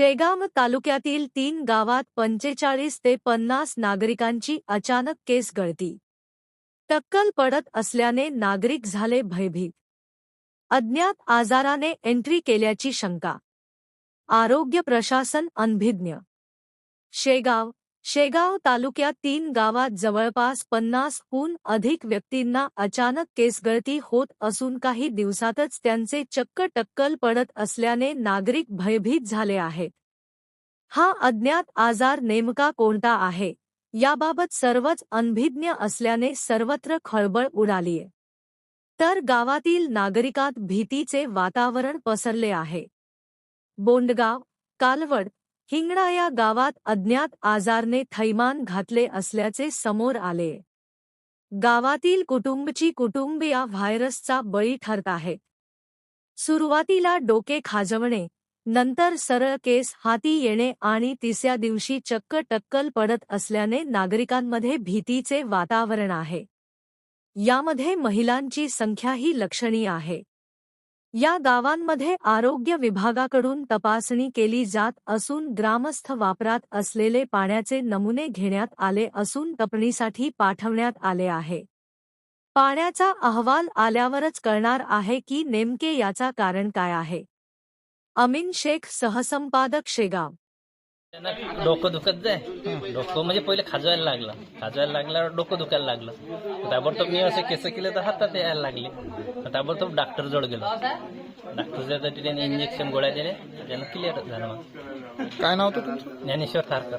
शेगाव तालुक्यातील तीन गावात पंचेचाळीस ते पन्नास नागरिकांची अचानक केस गळती. टक्कल पडत असल्याने नागरिक झाले भयभीत. अज्ञात आजाराने एंट्री केल्याची शंका. आरोग्य प्रशासन अनभिज्ञ. शेगाव शेगाव तालुक्यात तीन गावात जवळपास पन्नासहून अधिक व्यक्तींना अचानक केसगळती होत असून काही दिवसातच त्यांचे चक्क टक्कल पडत असल्याने नागरिक भयभीत झाले आहेत. हा अज्ञात आजार नेमका कोणता आहे? याबाबत सर्वच अनभिज्ञ असल्याने सर्वत्र खळबळ उडालीय. तर गावातील नागरिकात भीतीचे वातावरण पसरले आहे. बोंडगाव कालवड हिंगणा या गावात अज्ञात आजारने थैमान घातले असल्याचे समोर आले. गावातील कुटुंबची कुटुंबिया व्हायरसचा बळी ठरत आहेत सुरुवातीला डोके खाजवणे नंतर सरळ केस हाती येणे आणि तिसऱ्या दिवशी चक्क टक्कल पडत असल्याने नागरिकांमध्ये भीतीचे वातावरण आहे. यामध्ये महिलांची संख्याही लक्षणीय आहे. या गावांमध्ये आरोग्य विभागाकडून तपासणी केली जात असून ग्रामस्थ वापरात असलेले पाण्याचे नमुने घेण्यात आले असून तपासणीसाठी पाठवण्यात आले आहे. पाण्याचा अहवाल आल्यावरच कळणार आहे की नेमके याचा कारण काय आहे. अमीन शेख सहसंपादक शेगाव. डोकं दुखत जाय. डोकं म्हणजे पहिले खाजवायला लागलं. खाजवायला लागल्यावर डोकं दुखायला लागलं. ताबडतोब मी असे केस केले तर हातात यायला लागले. ताबडतोब डॉक्टर जवळ गेलो. डॉक्टर त्याने इंजेक्शन गोळ्या दिले त्यानं क्लिअर झालं मग. काय नाव होतं तुमचं? ज्ञानेश्वर थारकर.